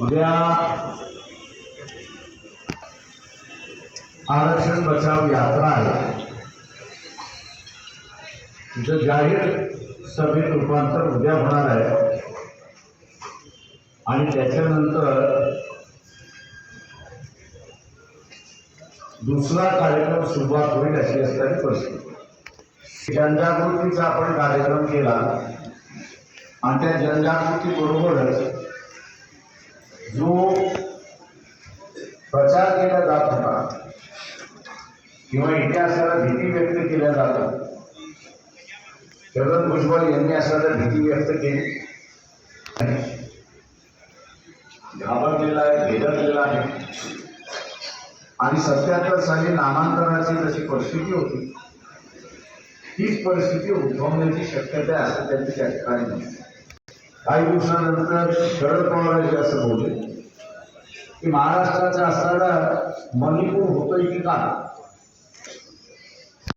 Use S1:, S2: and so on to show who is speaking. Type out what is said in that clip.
S1: उद्या आरक्षण बचाव यात्रा आहे. तिचं जाहीर सभेत रूपांतर उद्या होणार आहे. आणि त्याच्यानंतर दुसरा कार्यक्रम सुरुवात होईल अशी असणारी परिस्थिती. जनजागृतीचा आपण कार्यक्रम केला. आणि त्या जनजागृतीबरोबरच केल्या जात होता. किंवा इतिहासाला भीती व्यक्त केल्या जातात छगन भुजबळ यांनी असं भीती व्यक्त केली. घाबरलेला आहे भेदरलेला आहे. आणि सत्याहत्तर साली नामांतराची जशी परिस्थिती होती तीच परिस्थिती उद्भवण्याची शक्यता आहे असं त्यांनी त्या ठिकाणी काही दिवसानंतर शरद पवारांचे असं बोलले की महाराष्ट्राचा असणारा मणिपूर होतोय की का